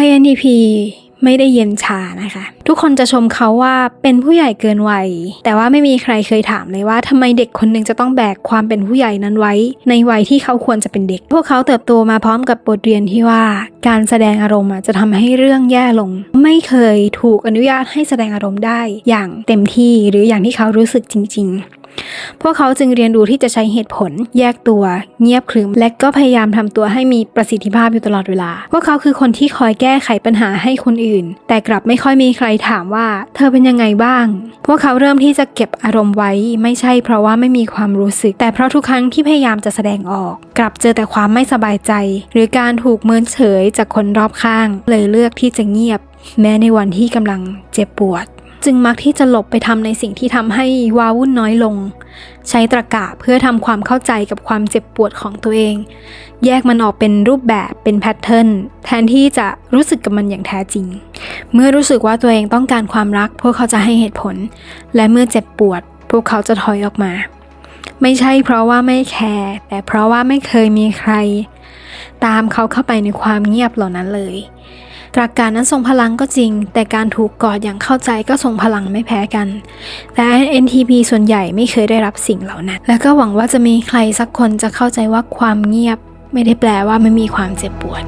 INTP ไม่ได้เย็นชานะคะ ทุกคนจะชมเขาว่าเป็นผู้ใหญ่เกินวัย แต่ว่าไม่มีใครเคยถามเลยว่าทำไมเด็กคนหนึ่งจะต้องแบกความเป็นผู้ใหญ่นั้นไว้ ในวัยที่เขาควรจะเป็นเด็ก พวกเขาเติบโตมาพร้อมกับบทเรียนที่ว่า การแสดงอารมณ์จะทำให้เรื่องแย่ลง ไม่เคยถูกอนุญาตให้แสดงอารมณ์ได้อย่างเต็มที่หรืออย่างที่เขารู้สึกจริง ๆ พวกเขาจึงเรียนรู้ที่จะใช้เหตุผล แยกตัว เงียบขรึม และก็พยายามทำตัวให้มีประสิทธิภาพอยู่ตลอดเวลา พวกเขาคือคนที่คอยแก้ไขปัญหาให้คนอื่น แต่กลับไม่ค่อยมีใครถามว่า เธอเป็นยังไงบ้าง พวกเขาเริ่มที่จะเก็บอารมณ์ไว้ ไม่ใช่เพราะว่าไม่มีความรู้สึก แต่เพราะทุกครั้งที่พยายามจะแสดงออก กลับเจอแต่ความไม่สบายใจ หรือการถูกเมินเฉยจากคนรอบข้าง เลยเลือกที่จะเงียบ แม้ในวันที่กำลังเจ็บปวด จึงมักที่จะหลบไปทำในสิ่งที่ทำให้วาวุ่นน้อยลง ใช้ตรรกะเพื่อทำความเข้าใจกับความเจ็บปวดของตัวเอง แยกมันออกเป็นรูปแบบเป็นแพทเทิร์นแทนที่จะรู้สึกกับมันอย่างแท้จริง เมื่อรู้สึกว่าตัวเองต้องการความรัก พวกเขาจะให้เหตุผล และเมื่อเจ็บปวด พวกเขาจะถอยออกมา ไม่ใช่เพราะว่าไม่แคร์แต่เพราะว่าไม่เคยมีใคร ตามเขาเข้าไปในความเงียบเหล่านั้นเลย ตรากการนั้นทรงพลังก็จริง แต่การถูกกอดอย่างเข้าใจก็ทรงพลังไม่แพ้กัน แต่ NTP ส่วนใหญ่ไม่เคยได้รับสิ่งเหล่านั้น และก็หวังว่าจะมีใครสักคนจะเข้าใจว่าความเงียบ ไม่ได้แปลว่าไม่มีความเจ็บปวด